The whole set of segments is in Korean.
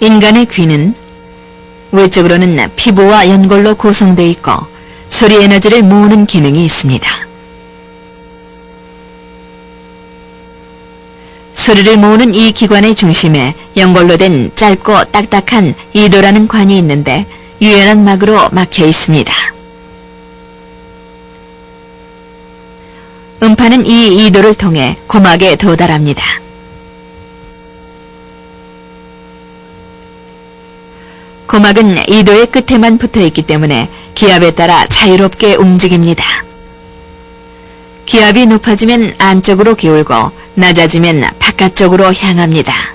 인간의 귀는 외적으로는 피부와 연골로 구성되어 있고 소리 에너지를 모으는 기능이 있습니다. 소리를 모으는 이 기관의 중심에 연골로 된 짧고 딱딱한 이도라는 관이 있는데 유연한 막으로 막혀 있습니다. 음파는 이 이도를 통해 고막에 도달합니다. 고막은 이도의 끝에만 붙어 있기 때문에 기압에 따라 자유롭게 움직입니다. 기압이 높아지면 안쪽으로 기울고 낮아지면 바깥쪽으로 향합니다.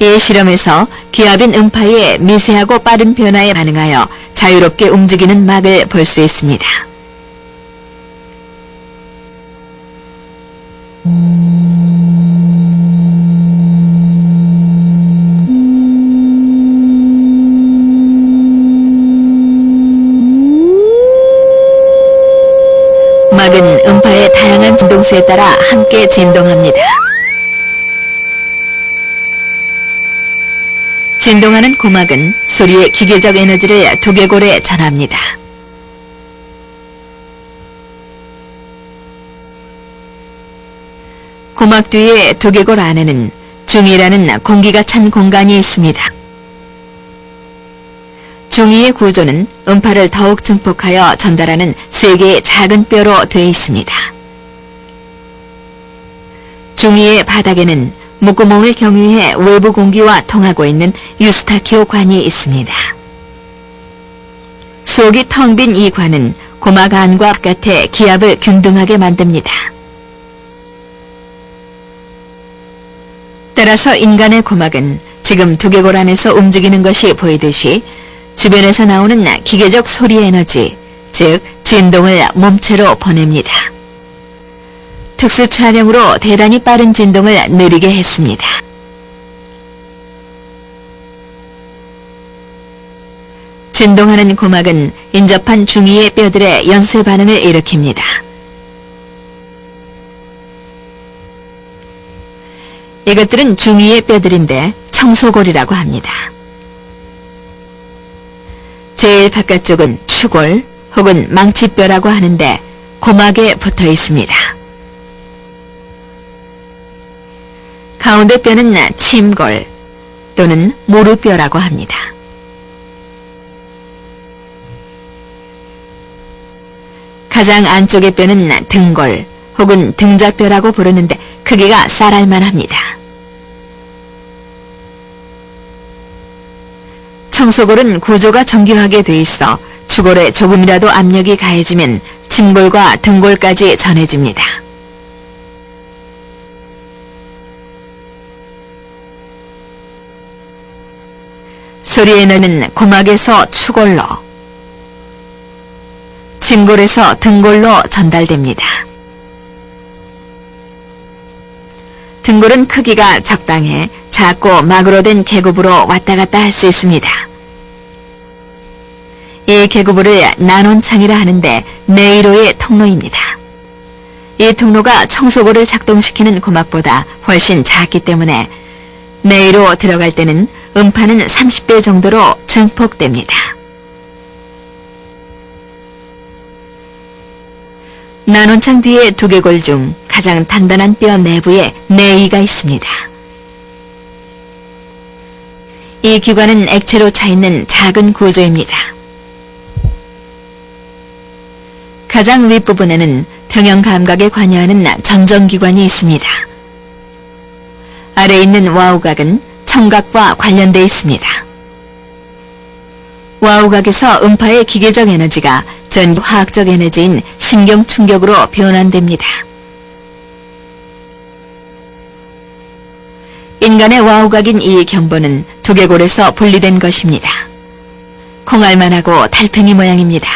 이 실험에서 기압인 음파의 미세하고 빠른 변화에 반응하여 자유롭게 움직이는 막을 볼 수 있습니다. 막은 음파의 다양한 진동수에 따라 함께 진동합니다. 진동하는 고막은 소리의 기계적 에너지를 두개골에 전합니다. 고막 뒤의 두개골 안에는 중이라는 공기가 찬 공간이 있습니다. 중이의 구조는 음파를 더욱 증폭하여 전달하는 세 개의 작은 뼈로 되어 있습니다. 중이의 바닥에는 목구멍을 경유해 외부 공기와 통하고 있는 유스타키오 관이 있습니다. 속이 텅 빈 이 관은 고막 안과 바깥의 기압을 균등하게 만듭니다. 따라서 인간의 고막은 지금 두개골 안에서 움직이는 것이 보이듯이 주변에서 나오는 기계적 소리 에너지, 즉 진동을 몸체로 보냅니다. 특수 촬영으로 대단히 빠른 진동을 느리게 했습니다. 진동하는 고막은 인접한 중위의 뼈들의 연쇄 반응을 일으킵니다. 이것들은 중위의 뼈들인데 청소골이라고 합니다. 제일 바깥쪽은 추골 혹은 망치뼈라고 하는데 고막에 붙어 있습니다. 가운데 뼈는 침골 또는 무릎뼈라고 합니다. 가장 안쪽의 뼈는 등골 혹은 등자뼈라고 부르는데 크기가 쌀알만 합니다. 청소골은 구조가 정교하게 돼 있어 추골에 조금이라도 압력이 가해지면 침골과 등골까지 전해집니다. 소리의 너는 고막에서 추골로, 침골에서 등골로 전달됩니다. 등골은 크기가 적당해 작고 막으로 된 계급으로 왔다 갔다 할 수 있습니다. 이 계급을 난원창이라 하는데 네이로의 통로입니다. 이 통로가 청소골을 작동시키는 고막보다 훨씬 작기 때문에 네이로 들어갈 때는 음파는 30배 정도로 증폭됩니다. 난원창 뒤에 두개골 중 가장 단단한 뼈 내부에 네이가 있습니다. 이 기관은 액체로 차있는 작은 구조입니다. 가장 윗부분에는 평형 감각에 관여하는 전정기관이 있습니다. 아래 있는 와우각은 청각과 관련되어 있습니다. 와우각에서 음파의 기계적 에너지가 전 화학적 에너지인 신경 충격으로 변환됩니다. 인간의 와우각인 이 견보는 두개골에서 분리된 것입니다. 콩알만하고 달팽이 모양입니다.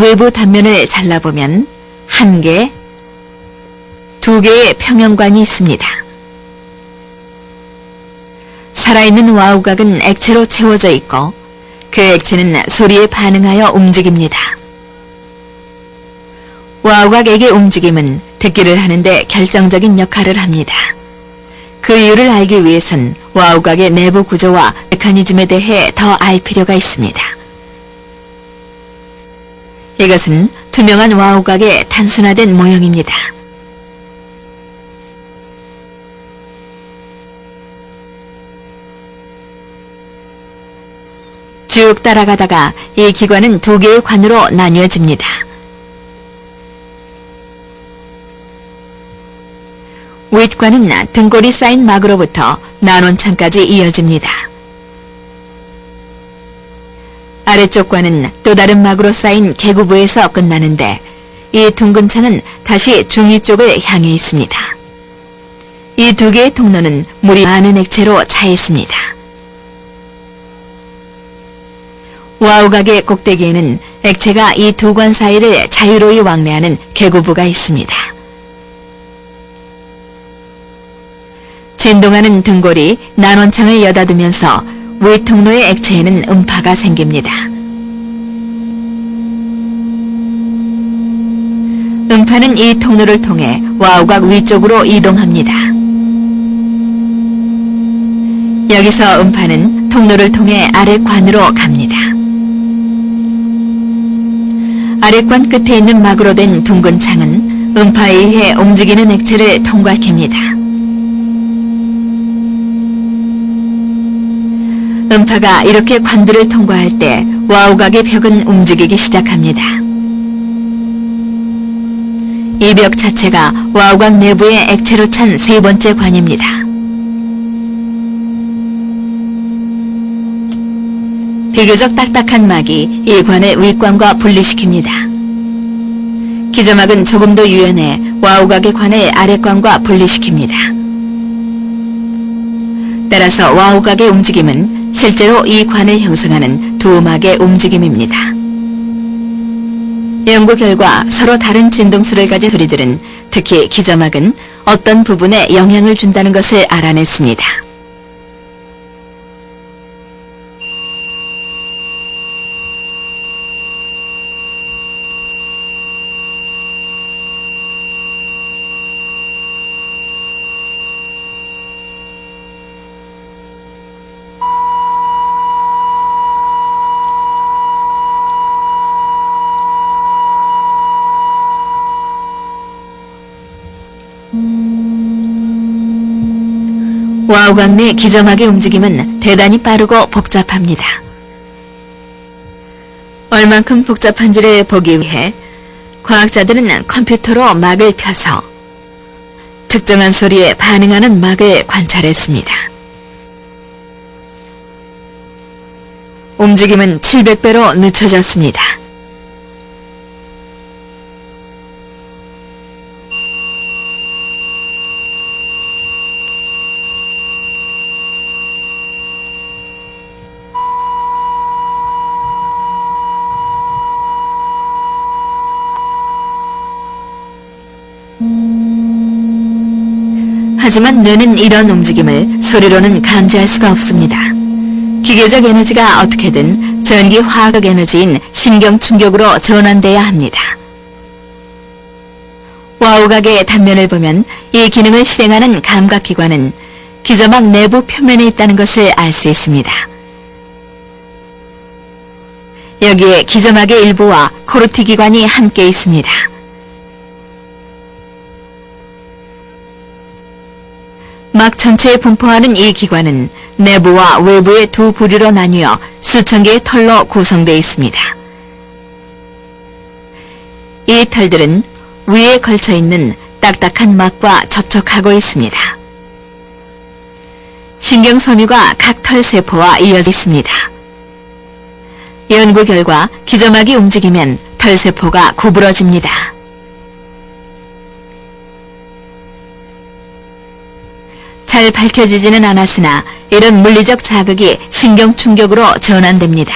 외부 단면을 잘라보면 한 개, 두 개의 평형관이 있습니다. 살아있는 와우각은 액체로 채워져 있고 그 액체는 소리에 반응하여 움직입니다. 와우각액의 움직임은 듣기를 하는데 결정적인 역할을 합니다. 그 이유를 알기 위해선 와우각의 내부 구조와 메커니즘에 대해 더 알 필요가 있습니다. 이것은 투명한 와우각의 단순화된 모형입니다. 쭉 따라가다가 이 기관은 두 개의 관으로 나뉘어집니다. 윗관은 등골이 쌓인 막으로부터 난원창까지 이어집니다. 아래쪽 관은 또 다른 막으로 쌓인 개구부에서 끝나는데 이 둥근 창은 다시 중위 쪽을 향해 있습니다. 이 두 개의 통로는 물이 많은 액체로 차 있습니다. 와우각의 꼭대기에는 액체가 이 두 관 사이를 자유로이 왕래하는 개구부가 있습니다. 진동하는 등골이 난원창을 여닫으면서 위 통로의 액체에는 음파가 생깁니다. 음파는 이 통로를 통해 와우각 위쪽으로 이동합니다. 여기서 음파는 통로를 통해 아래관으로 갑니다. 아래관 끝에 있는 막으로 된 둥근 창은 음파에 의해 움직이는 액체를 통과합니다. 음파가 이렇게 관들을 통과할 때 와우각의 벽은 움직이기 시작합니다. 이 벽 자체가 와우각 내부의 액체로 찬 세 번째 관입니다. 비교적 딱딱한 막이 이 관을 윗관과 분리시킵니다. 기저막은 조금 더 유연해 와우각의 관을 아랫관과 분리시킵니다. 따라서 와우각의 움직임은 실제로 이 관을 형성하는 두 막의 움직임입니다. 연구 결과 서로 다른 진동수를 가진 소리들은 특히 기저막은 어떤 부분에 영향을 준다는 것을 알아냈습니다. 와우각 내 기저막의 움직임은 대단히 빠르고 복잡합니다. 얼만큼 복잡한지를 보기 위해 과학자들은 컴퓨터로 막을 펴서 특정한 소리에 반응하는 막을 관찰했습니다. 움직임은 700배로 늦춰졌습니다. 하지만 뇌는 이런 움직임을 소리로는 감지할 수가 없습니다. 기계적 에너지가 어떻게든 전기 화학 에너지인 신경 충격으로 전환돼야 합니다. 와우각의 단면을 보면 이 기능을 실행하는 감각기관은 기저막 내부 표면에 있다는 것을 알 수 있습니다. 여기에 기저막의 일부와 코르티 기관이 함께 있습니다. 막 전체에 분포하는 이 기관은 내부와 외부의 두 부류로 나뉘어 수천 개의 털로 구성되어 있습니다. 이 털들은 위에 걸쳐 있는 딱딱한 막과 접촉하고 있습니다. 신경섬유가 각 털세포와 이어져 있습니다. 연구 결과 기저막이 움직이면 털세포가 구부러집니다. 잘 밝혀지지는 않았으나 이런 물리적 자극이 신경 충격으로 전환됩니다.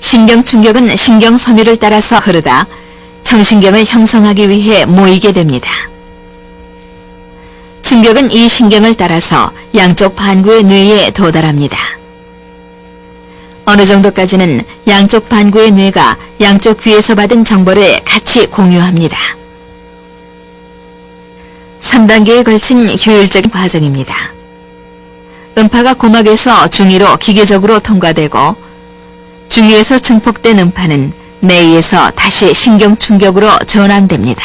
신경 충격은 신경 섬유를 따라서 흐르다 청신경을 형성하기 위해 모이게 됩니다. 충격은 이 신경을 따라서 양쪽 반구의 뇌에 도달합니다. 어느 정도까지는 양쪽 반구의 뇌가 양쪽 귀에서 받은 정보를 같이 공유합니다. 3단계에 걸친 효율적인 과정입니다. 음파가 고막에서 중위로 기계적으로 통과되고 중위에서 증폭된 음파는 뇌에서 다시 신경 충격으로 전환됩니다.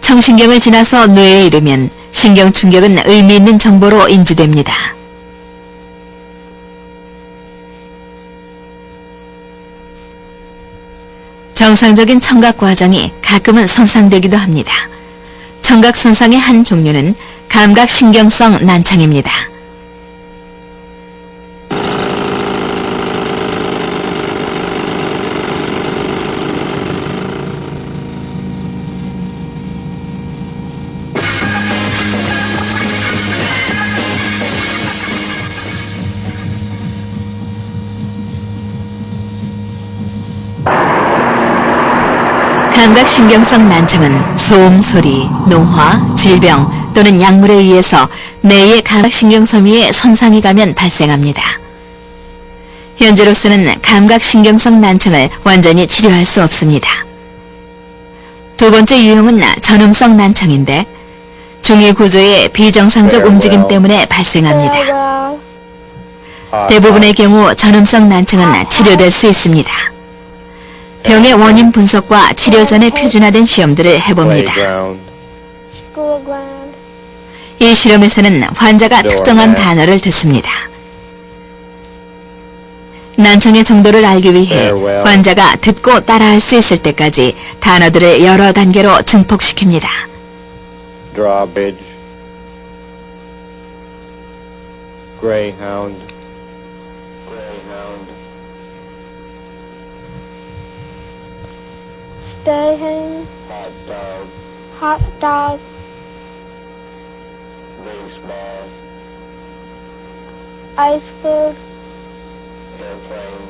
청신경을 지나서 뇌에 이르면 신경 충격은 의미 있는 정보로 인지됩니다. 정상적인 청각 과정이 가끔은 손상되기도 합니다. 청각 손상의 한 종류는 감각신경성 난청입니다. 감각신경성 난청은 소음, 소리, 노화, 질병 또는 약물에 의해서 뇌의 감각신경섬유에 손상이 가면 발생합니다. 현재로서는 감각신경성 난청을 완전히 치료할 수 없습니다. 두 번째 유형은 전음성 난청인데 중위 구조의 비정상적 움직임 때문에 발생합니다. 대부분의 경우 전음성 난청은 치료될 수 있습니다. 병의 원인 분석과 치료 전에 표준화된 시험들을 해봅니다. 이 실험에서는 환자가 특정한 단어를 듣습니다. 난청의 정도를 알기 위해. 환자가 듣고 따라할 수 있을 때까지 단어들을 여러 단계로 증폭시킵니다. Drawbridge. Greyhound. Greyhound. Staying. Hot dog. Hot dog. Baseball. Iceberg. Airplane.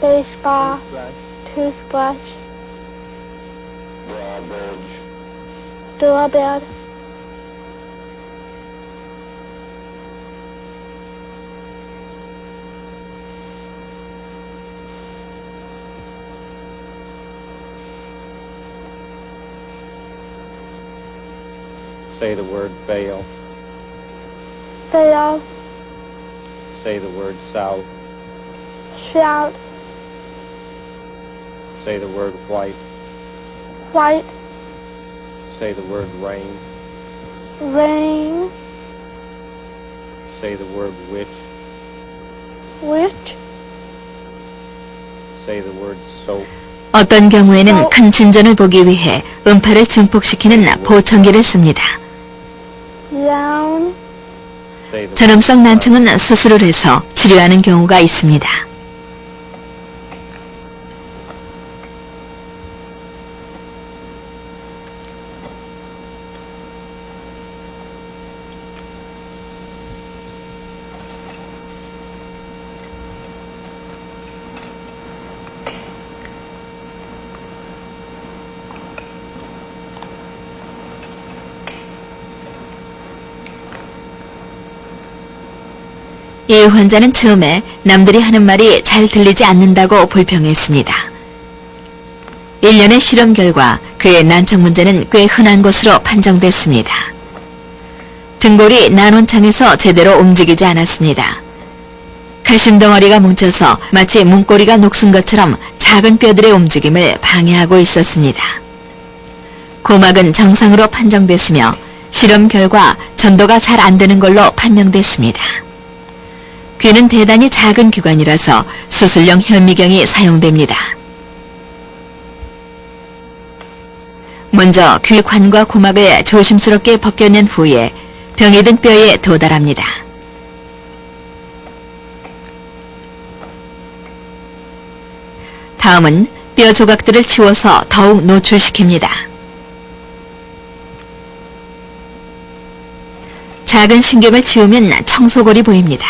Baseball. Toothbrush. Drawbridge. Doorbell. Say the word fail. Fail. Say the word south. Shout. Say the word white. White. Say the word rain. Rain. Say the word witch. Witch. Say the word soap. 어떤 경우에는 큰 진전을 보기 위해 음파를 증폭시키는 보청기를 씁니다. 전음성 난청은 수술을 해서 치료하는 경우가 있습니다. 이 환자는 처음에 남들이 하는 말이 잘 들리지 않는다고 불평했습니다. 1년의 실험 결과 그의 난청 문제는 꽤 흔한 것으로 판정됐습니다. 등골이 난원창에서 제대로 움직이지 않았습니다. 칼슘 덩어리가 뭉쳐서 마치 문고리가 녹슨 것처럼 작은 뼈들의 움직임을 방해하고 있었습니다. 고막은 정상으로 판정됐으며 실험 결과 전도가 잘 안 되는 걸로 판명됐습니다. 귀는 대단히 작은 기관이라서 수술용 현미경이 사용됩니다. 먼저 귀관과 고막을 조심스럽게 벗겨낸 후에 병이 든 뼈에 도달합니다. 다음은 뼈 조각들을 치워서 더욱 노출시킵니다. 작은 신경을 치우면 청소골이 보입니다.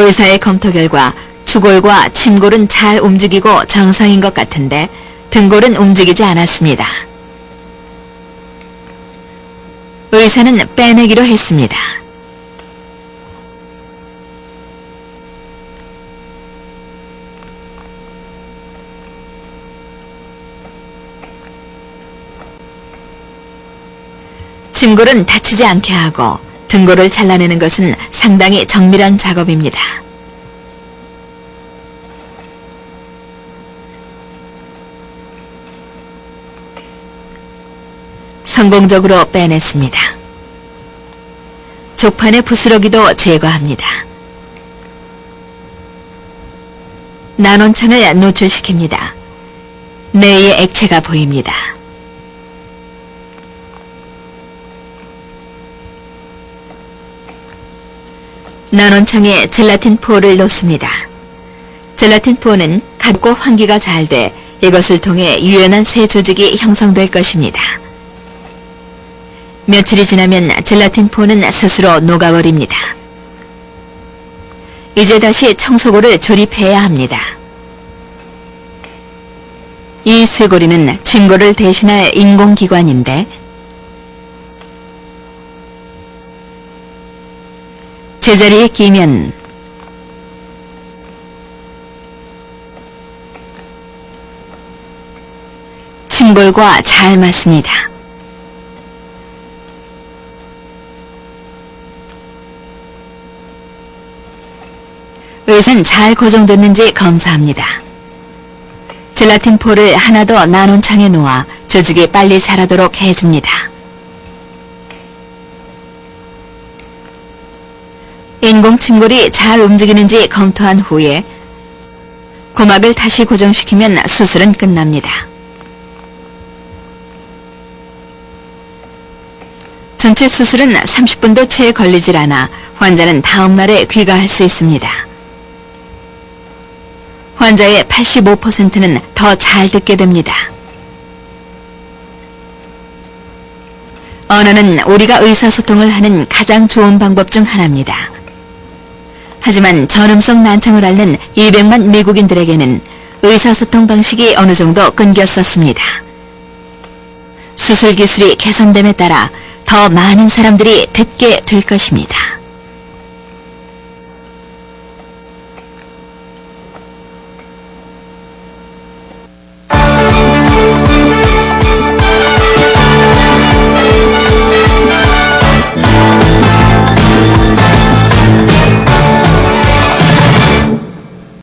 의사의 검토 결과 주골과 침골은 잘 움직이고 정상인 것 같은데 등골은 움직이지 않았습니다. 의사는 빼내기로 했습니다. 침골은 다치지 않게 하고 등골을 잘라내는 것은 상당히 정밀한 작업입니다. 성공적으로 빼냈습니다. 족판의 부스러기도 제거합니다. 난원창을 노출시킵니다. 뇌의 액체가 보입니다. 난원창에 젤라틴 포를 놓습니다. 젤라틴 포는 가볍고 환기가 잘 돼 이것을 통해 유연한 새 조직이 형성될 것입니다. 며칠이 지나면 젤라틴 포는 스스로 녹아버립니다. 이제 다시 청소고를 조립해야 합니다. 이 쇄골이는 진골을 대신할 인공기관인데 제자리에 끼면 침골과 잘 맞습니다. 의사는 잘 고정됐는지 검사합니다. 젤라틴 포를 하나 더 나눈 창에 놓아 조직이 빨리 자라도록 해줍니다. 인공 침골이 잘 움직이는지 검토한 후에 고막을 다시 고정시키면 수술은 끝납니다. 전체 수술은 30분도 채 걸리질 않아 환자는 다음 날에 귀가할 수 있습니다. 환자의 85%는 더 잘 듣게 됩니다. 언어는 우리가 의사소통을 하는 가장 좋은 방법 중 하나입니다. 하지만 전음성 난청을 앓는 200만 미국인들에게는 의사소통 방식이 어느 정도 끊겼었습니다. 수술 기술이 개선됨에 따라 더 많은 사람들이 듣게 될 것입니다.